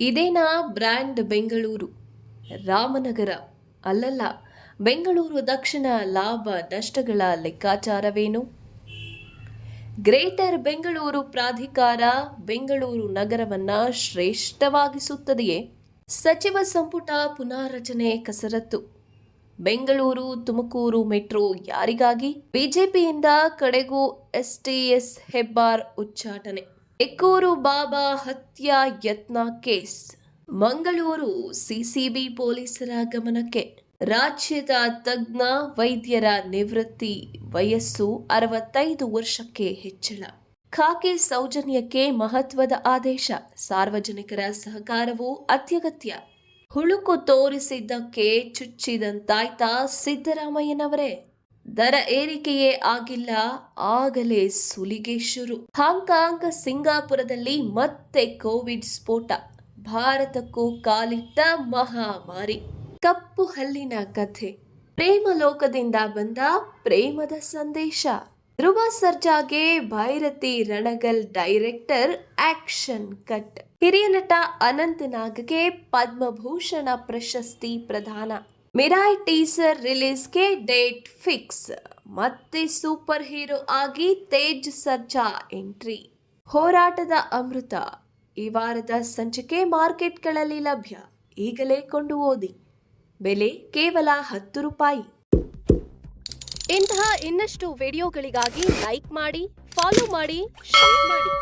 ಇದೇನಾ ಬ್ರ್ಯಾಂಡ್ ಬೆಂಗಳೂರು? ರಾಮನಗರ, ಅಲ್ಲಲ್ಲ, ಬೆಂಗಳೂರು ದಕ್ಷಿಣ ಲಾಭ ನಷ್ಟಗಳ ಲೆಕ್ಕಾಚಾರವೇನು? ಗ್ರೇಟರ್ ಬೆಂಗಳೂರು ಪ್ರಾಧಿಕಾರ ಬೆಂಗಳೂರು ನಗರವನ್ನ ಶ್ರೇಷ್ಠವಾಗಿಸುತ್ತದೆಯೇ? ಸಚಿವ ಸಂಪುಟ ಪುನಾರಚನೆ ಕಸರತ್ತು. ಬೆಂಗಳೂರು, ತುಮಕೂರು ಮೆಟ್ರೋ ಯಾರಿಗಾಗಿ? ಬಿಜೆಪಿಯಿಂದ ಕಡೆಗೂ ಎಸ್ಟಿಎಸ್ ಹೆಬ್ಬಾರ್ ಉಚ್ಚಾಟನೆ. ಎಕ್ಕೂರು ಬಾಬಾ ಹತ್ಯಾ ಯತ್ನ ಕೇಸ್. ಮಂಗಳೂರು ಸಿಸಿಬಿ ಪೊಲೀಸರ ಗಮನಕ್ಕೆ. ರಾಜ್ಯದ ತಜ್ಞ ವೈದ್ಯರ ನಿವೃತ್ತಿ ವಯಸ್ಸು ಅರವತ್ತೈದು ವರ್ಷಕ್ಕೆ ಹೆಚ್ಚಳ. ಖಾಕೆ ಸೌಜನ್ಯಕ್ಕೆ ಮಹತ್ವದ ಆದೇಶ. ಸಾರ್ವಜನಿಕರ ಸಹಕಾರವು ಅತ್ಯಗತ್ಯ. ಹುಳುಕು ತೋರಿಸಿದ್ದಕ್ಕೆ ಚುಚ್ಚಿದಂತಾಯ್ತಾ ಸಿದ್ದರಾಮಯ್ಯನವರೇ? ದರ ಏರಿಕೆಯೇ ಆಗಿಲ್ಲ, ಆಗಲೇ ಸುಲಿಗೆ ಶುರು. ಹಾಂಕಾಂಗ್, ಸಿಂಗಾಪುರದಲ್ಲಿ ಮತ್ತೆ ಕೋವಿಡ್ ಸ್ಫೋಟ. ಭಾರತಕ್ಕೂ ಕಾಲಿಟ್ಟ ಮಹಾಮಾರಿ. ಕಪ್ಪು ಹಲ್ಲಿನ ಕಥೆ. ಪ್ರೇಮ ಲೋಕದಿಂದ ಬಂದ ಪ್ರೇಮದ ಸಂದೇಶ. Dhruva ಸರ್ಜಾಗೆ Bhairathi Ranagal director action cut. ಹಿರಿಯ ನಟ ಅನಂತ್ ನಾಗ್ಗೆ ಪದ್ಮಭೂಷಣ ಪ್ರಶಸ್ತಿ ಪ್ರದಾನ. ಮಿರಾಯ್ ಟೀಸರ್ ರಿಲೀಸ್ಗೆ ಡೇಟ್ ಫಿಕ್ಸ್. ಮತ್ತೆ ಸೂಪರ್ ಹೀರೋ ಆಗಿ ತೇಜ್ ಸರ್ಜಾ ಎಂಟ್ರಿ. ಹೋರಾಟದ ಅಮೃತ. ಈ ವಾರದ ಸಂಚಿಕೆ ಮಾರ್ಕೆಟ್ಗಳಲ್ಲಿ ಲಭ್ಯ. ಈಗಲೇ ಕೊಂಡು ಓದಿ. ಬೆಲೆ ಕೇವಲ ಹತ್ತು ರೂಪಾಯಿ. ಇಂತಹ ಇನ್ನಷ್ಟು ವಿಡಿಯೋಗಳಿಗಾಗಿ ಲೈಕ್ ಮಾಡಿ, ಫಾಲೋ ಮಾಡಿ, ಶೇರ್ ಮಾಡಿ.